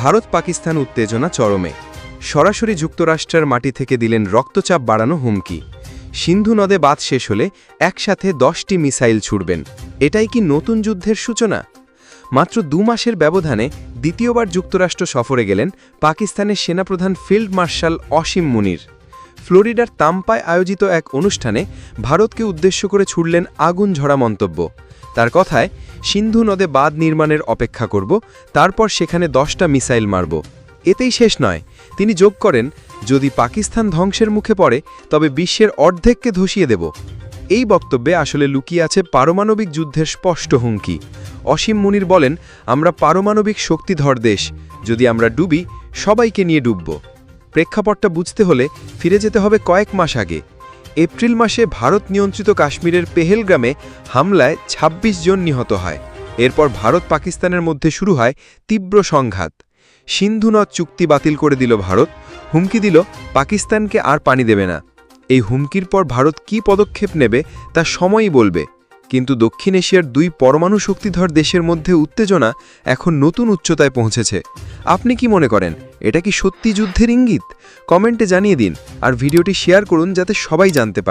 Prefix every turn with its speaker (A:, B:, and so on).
A: ভারত পাকিস্তান উত্তেজনা চরমে। সরাসরি যুক্তরাষ্ট্রের মাটি থেকে দিলেন রক্তচাপ বাড়ানো হুমকি। সিন্ধু নদে বাদ শেষ হলে একসাথে দশটি মিসাইল ছুড়বেন। এটাই কি নতুন যুদ্ধের সূচনা? মাত্র দু মাসের ব্যবধানে দ্বিতীয়বার যুক্তরাষ্ট্র সফরে গেলেন পাকিস্তানের সেনাপ্রধান ফিল্ড মার্শাল অসীম মুনির। ফ্লোরিডার তাম্পায় আয়োজিত এক অনুষ্ঠানে ভারতকে উদ্দেশ্য করে ছুড়লেন আগুন ঝরা মন্তব্য। তার কথায়, সিন্ধু নদে বাঁধ নির্মাণের অপেক্ষা করব, তারপর সেখানে দশটা মিসাইল মারব। এতেই শেষ নয়। তিনি যোগ করেন, যদি পাকিস্তান ধ্বংসের মুখে পড়ে, তবে বিশ্বের অর্ধেককে ধসিয়ে দেব। এই বক্তব্যে আসলে লুকিয়ে আছে পারমাণবিক যুদ্ধের স্পষ্ট হুমকি। অসীম মুনির বলেন, আমরা পারমাণবিক শক্তিধর দেশ। যদি আমরা ডুবি, সবাইকে নিয়ে ডুবব। প্রেক্ষাপটটা বুঝতে হলে ফিরে যেতে হবে কয়েক মাস আগে। এপ্রিল মাসে ভারত নিয়ন্ত্রিত কাশ্মীরের পেহেলগ্রামে হামলায় ২৬ জন নিহত হয়। এরপর ভারত পাকিস্তানের মধ্যে শুরু হয় তীব্র সংঘাত। সিন্ধু নদ চুক্তি বাতিল করে দিল ভারত। হুমকি দিল, পাকিস্তানকে আর পানি দেবে না। এই হুমকির পর ভারত কি পদক্ষেপ নেবে তা সময়ই বলবে। কিন্তু দক্ষিণ এশিয়ার দুই পরমাণু শক্তিধর দেশের মধ্যে উত্তেজনা এখন নতুন উচ্চতায় পৌঁছেছে। আপনি কি মনে করেন? এটা কি সত্যি যুদ্ধের ইঙ্গিত? কমেন্টে জানিয়ে দিন আর ভিডিওটি শেয়ার করুন যাতে সবাই জানতে পারে।